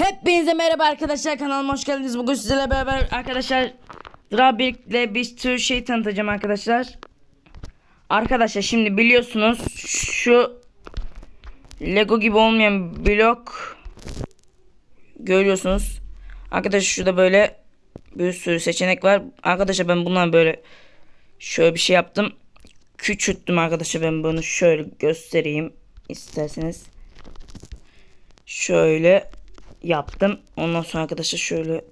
Hepinize merhaba arkadaşlar kanalıma hoş geldiniz. Bugün sizlerle beraber arkadaşlar Drabirk'le bir tür şey tanıtacağım arkadaşlar. Arkadaşlar şimdi biliyorsunuz şu Lego gibi olmayan blok görüyorsunuz. Arkadaşlar şurada böyle bir sürü seçenek var. Arkadaşlar ben bundan böyle şöyle bir şey yaptım. Küçülttüm arkadaşlar ben bunu şöyle göstereyim isterseniz. Şöyle yaptım. Ondan sonra arkadaşlar şöyle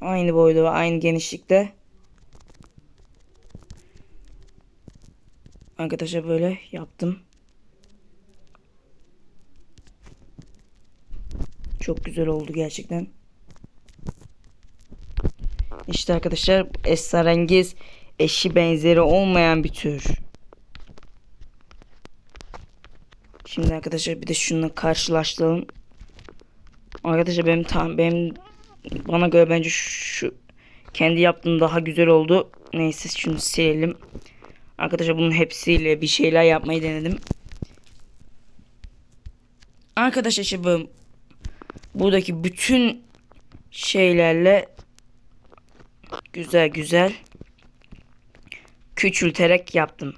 aynı boyda ve aynı genişlikte arkadaşlar böyle yaptım. Çok güzel oldu gerçekten. İşte arkadaşlar esrarengiz eşi benzeri olmayan bir tür. Şimdi arkadaşlar bir de şununla karşılaştıralım. Arkadaşlar benim tam benim bana göre bence şu kendi yaptığım daha güzel oldu. Neyse şunu silelim. Arkadaşlar bunun hepsiyle bir şeyler yapmayı denedim. Arkadaşlar işte bu buradaki bütün şeylerle güzel güzel küçülterek yaptım.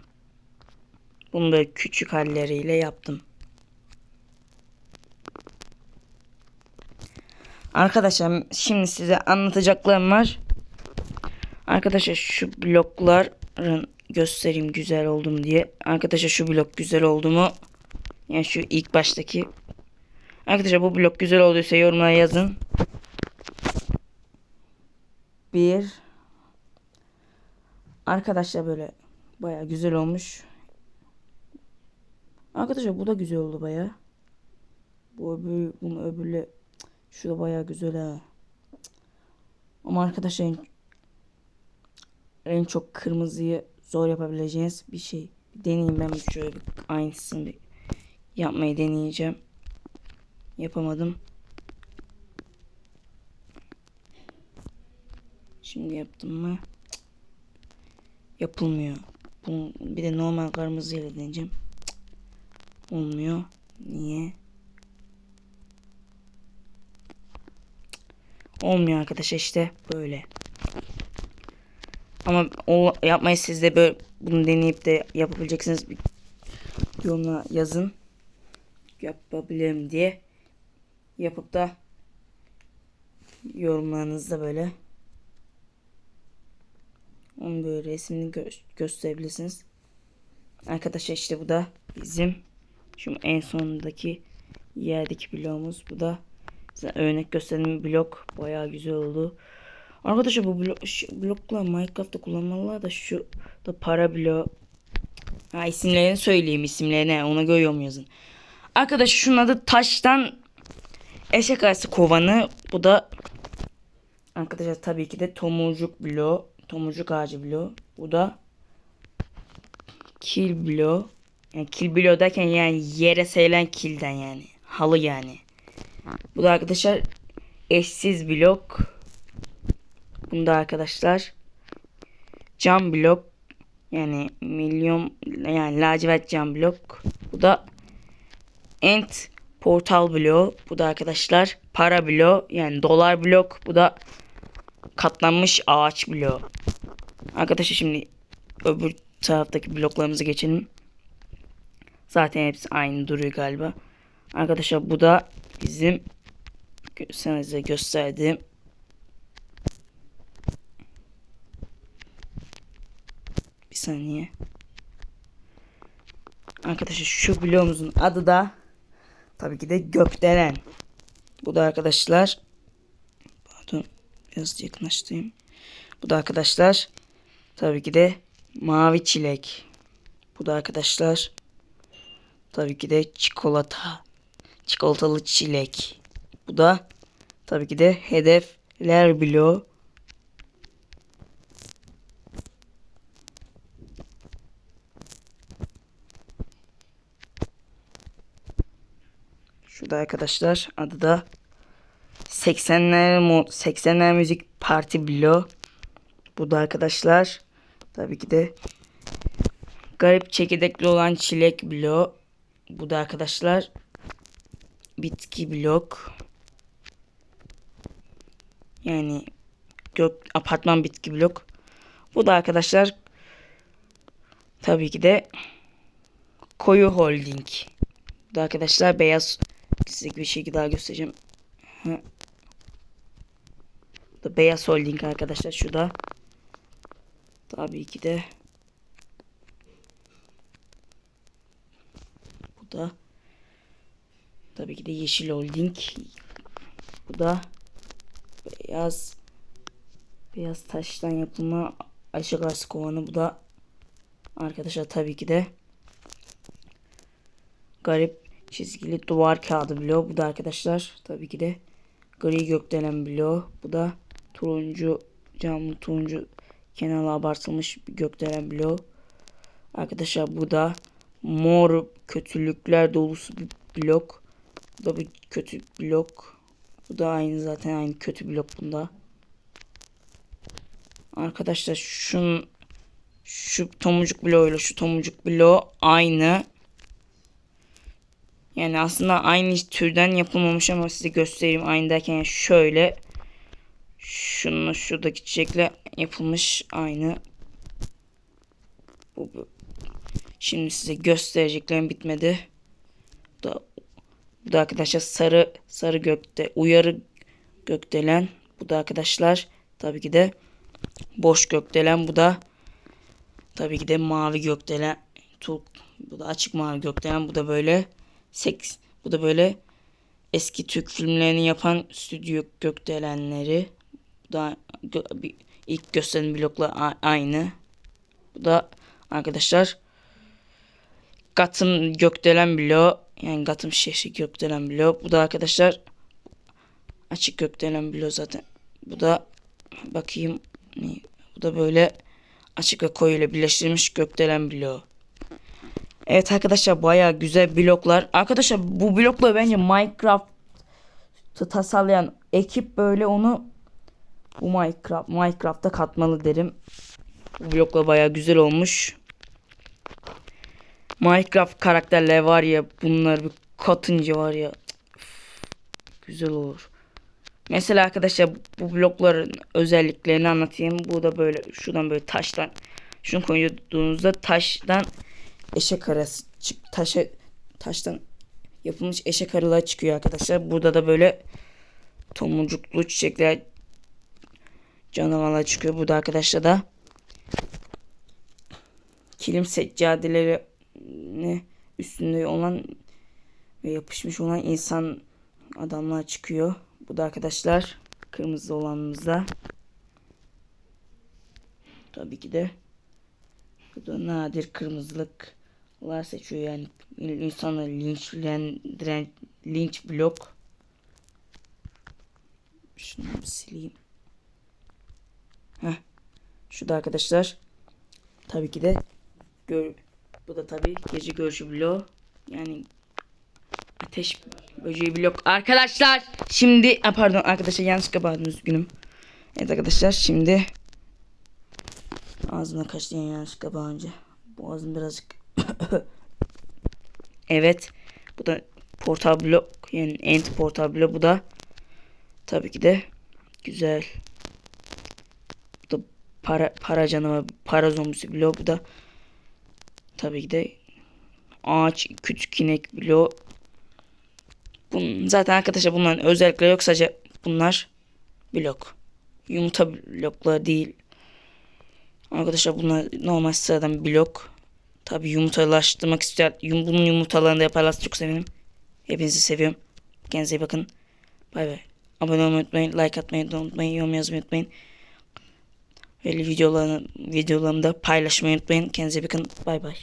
Bunu böyle küçük halleriyle yaptım. Arkadaşlar şimdi size anlatacaklarım var. Arkadaşlar şu blokların göstereyim güzel oldum diye. Arkadaşlar şu blok güzel oldu mu? Yani şu ilk baştaki. Arkadaşlar bu blok güzel olduysa yorumlara yazın. Bir. Arkadaşlar böyle baya güzel olmuş. Arkadaşlar bu da güzel oldu baya. Bu öbür, bunu öbürle şu da baya güzel ha. Ama arkadaşlar en, en çok kırmızıyı zor yapabileceğiniz bir şey. Bir deneyeyim ben şöyle bir aynısını yapmayı deneyeceğim. Yapamadım. Şimdi yaptım mı? Yapılmıyor. Bunu bir de normal kırmızıyla deneyeceğim. Olmuyor. Niye? Olmuyor arkadaşlar işte böyle. Ama o yapmayı siz de böyle bunu deneyip de yapabileceksiniz. Bir yorumla yazın. Yapabilirim diye. Yapıp da yorumlarınızda böyle onun böyle resmini gö gösterebilirsiniz. Arkadaşlar işte bu da bizim şu en sondaki yerdeki bloğumuz. Bu da size örnek gösterdiğim blok. Bayağı güzel oldu. Arkadaşlar bu blok, blokla Minecraft'ta kullanmalılar da şu da para bloğu. Ha isimlerini söyleyeyim isimlerini ona göre yorum yazın. Arkadaşlar şunun adı taştan eşek arası kovanı. Bu da arkadaşlar tabii ki de tomurcuk bloğu. Tomurcuk ağacı bloğu. Bu da kil bloğu. Yani kil bloğu derken yani yere serilen kilden yani. Halı yani. Bu da arkadaşlar eşsiz blok. Bunda arkadaşlar cam blok yani milyon yani lacivert cam blok. Bu da ent portal bloğu. Bu da arkadaşlar para bloğu yani dolar blok. Bu da katlanmış ağaç bloğu. Arkadaşlar şimdi öbür taraftaki bloklarımızı geçelim. Zaten hepsi aynı duruyor galiba. Arkadaşlar bu da bizim size gösterdiğim bir saniye. Arkadaşlar şu bloğumuzun adı da tabii ki de gökdelen. Bu da arkadaşlar pardon biraz yakınlaştırayım. Bu da arkadaşlar tabii ki de mavi çilek. Bu da arkadaşlar tabii ki de çikolata. Çikolatalı çilek. Bu da tabii ki de hedefler bloğu. Şurada arkadaşlar adı da 80'ler mod 80'ler müzik parti bloğu. Bu da arkadaşlar tabii ki de garip çekirdekli olan çilek bloğu. Bu da arkadaşlar bitki blok. Yani gök apartman bitki blok. Bu da arkadaşlar tabii ki de koyu holding. Bu da arkadaşlar beyaz size bir şey daha göstereceğim. Hı. Da beyaz holding arkadaşlar şu da. Tabii ki de bu da tabii ki de yeşil holding. Bu da beyaz beyaz taştan yapılma Ayşe Garsı kovanı. Bu da arkadaşlar tabii ki de garip çizgili duvar kağıdı bloğu. Bu da arkadaşlar tabii ki de gri gökdelen bloğu. Bu da turuncu camlı turuncu kenarı abartılmış bir gökdelen bloğu. Arkadaşlar bu da mor kötülükler dolusu bir blok bu da bir kötü blok bu da aynı zaten aynı kötü blok bunda. Arkadaşlar şun şu tomurcuk bloğuyla şu tomurcuk bloğu aynı. Yani aslında aynı türden yapılmamış ama size göstereyim aynı derken yani şöyle şununla şuradaki çiçekle yapılmış aynı. Bu, bu. Şimdi size göstereceklerim bitmedi. Bu da bu da arkadaşlar sarı sarı gökte uyarı gökdelen. Bu da arkadaşlar tabii ki de boş gökdelen. Bu da tabii ki de mavi gökdelen. Tuk. Bu da açık mavi gökdelen. Bu da böyle seks. Bu da böyle eski Türk filmlerini yapan stüdyo gökdelenleri. Bu da gö ilk gösteren blokla aynı. Bu da arkadaşlar Gotham gökdelen bloğu yani Gotham şehri gökdelen bloğu. Bu da arkadaşlar açık gökdelen bloğu zaten. Bu da bakayım? Bu da böyle açık ve koyu ile birleştirilmiş gökdelen bloğu. Evet arkadaşlar baya güzel bloklar. Arkadaşlar bu blokla bence Minecraft tasarlayan ekip böyle onu bu Minecraft Minecraft'ta katmalı derim. Bu blokla baya güzel olmuş. Minecraft karakterler var ya bunlar bir katınca var ya güzel olur. Mesela arkadaşlar bu blokların özelliklerini anlatayım. Bu da böyle şuradan böyle taştan şunu koyduğunuzda taştan eşek arası çık taşa taştan yapılmış eşek arılar çıkıyor arkadaşlar. Burada da böyle tomurcuklu çiçekler canavarlar çıkıyor. Burada arkadaşlar da kilim seccadeleri ne üstünde olan ve yapışmış olan insan adamlar çıkıyor. Bu da arkadaşlar kırmızı olanımızda. Tabii ki de bu da nadir kırmızılıklar seçiyor yani insanı linçlendiren linç blok. Şunu bir sileyim. Heh. Şu da arkadaşlar tabii ki de gör bu da tabii gece görüşü bloğu. Yani ateş böceği blok. Arkadaşlar şimdi a, pardon arkadaşlar yanlışlıkla bağırdım üzgünüm. Evet arkadaşlar şimdi ağzımda kaçtı yani yanlışlıkla bağırınca. Boğazım birazcık Evet bu da portal blok yani end portal blok bu da tabii ki de güzel. Bu da para para canavar para zombisi blok bu da Tabii ki de ağaç küçük inek bloğu. Bunun, zaten arkadaşlar bunların özellikleri yok sadece bunlar blok. Yumurta blokları değil. Arkadaşlar bunlar normal sıradan blok. Tabii yumurtalaştırmak isteyen yum, bunun yumurtalarını da yaparlarsa çok sevinirim. Hepinizi seviyorum. Kendinize iyi bakın. Bay bay. Abone olmayı unutmayın. Like atmayı unutmayın. Yorum yazmayı unutmayın. Ve videolarını, videolarımı da paylaşmayı unutmayın. Kendinize bakın. Bay bay.